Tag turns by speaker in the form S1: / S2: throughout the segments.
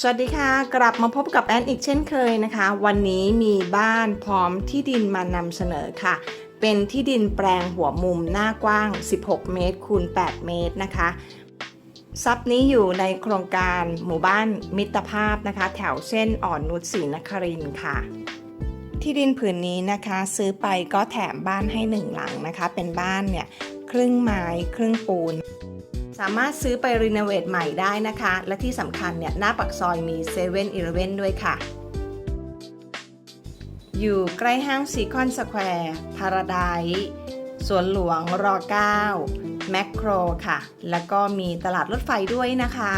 S1: สวัสดีค่ะ กลับมาพบกับแอนอีกเช่นเคยนะคะ วันนี้มีบ้านพร้อมที่ดินมานำเสนอค่ะ เป็นที่ดินแปลงหัวมุมหน้ากว้าง 16 เมตรคูณ 8 เมตรนะคะซับนี้อยู่ในโครงการหมู่บ้านมิตรภาพนะคะ แถวเส้นอ่อนนุชศรีนครินทร์ค่ะ ที่ดินผืนนี้นะคะ ซื้อไปก็แถมบ้านให้หนึ่งหลังนะคะ เป็นบ้านเนี่ยครึ่งไม้ครึ่งปูน สามารถซื้อไปรีโนเวทใหม่ได้นะคะ และที่สำคัญเนี่ยหน้าปักซอยมี7 e เ e ่ e อด้วยค่ะ อยู่ใกล้ห้างซีคอนสแควร์พาราไดสวนหลวงร9แมคโครค่ะ แล้วก็มีตลาดรถไฟด้วยนะคะ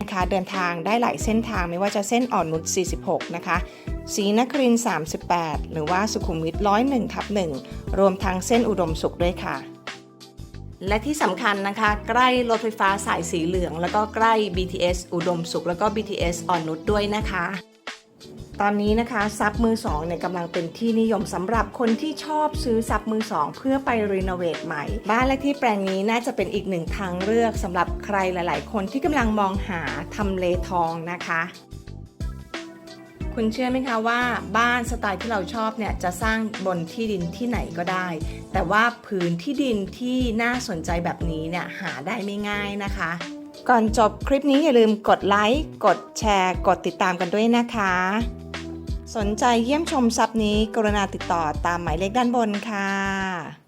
S1: นะคะเดินทางได้หลายเส้นทางไม่ว่าจะเส้นอ่อนนุช46 นะคะศรีนครินทร์38 หรือว่าสุขุมวิท101ทับ1รวมทั้งเส้นอุดมสุขด้วยค่ะ และที่สำคัญนะคะ ใกล้รถไฟฟ้าสายสีเหลือง แล้วก็ใกล้ BTS อุดมสุข แล้วก็ BTS อ่อนนุชด้วยนะคะ ตอนนี้นะคะซับมือสองเนี่ยกำลังเป็นที่นิยมสำหรับคนที่ชอบซื้อซับมือสองเพื่อไปรีโนเวทใหม่ บ้านและที่แปลงนี้น่าจะเป็นอีกหนึ่งทางเลือกสำหรับใครหลาย ๆ คนที่กำลังมองหาทำเลทองนะคะ คุณเชื่อไหมคะว่าบ้านสไตล์ที่เราชอบเนี่ยจะสร้างบนที่ดินที่ไหนก็ได้ แต่ว่าผืนที่ดินที่น่าสนใจแบบนี้เนี่ยหาได้ไม่ง่ายนะคะ ก่อนจบคลิปนี้อย่าลืมกดไลค์กดแชร์ กดติดตามกันด้วยนะคะ สนใจเยี่ยมชมซับนี้กรุณาติดต่อตามหมายเลขด้านบนค่ะ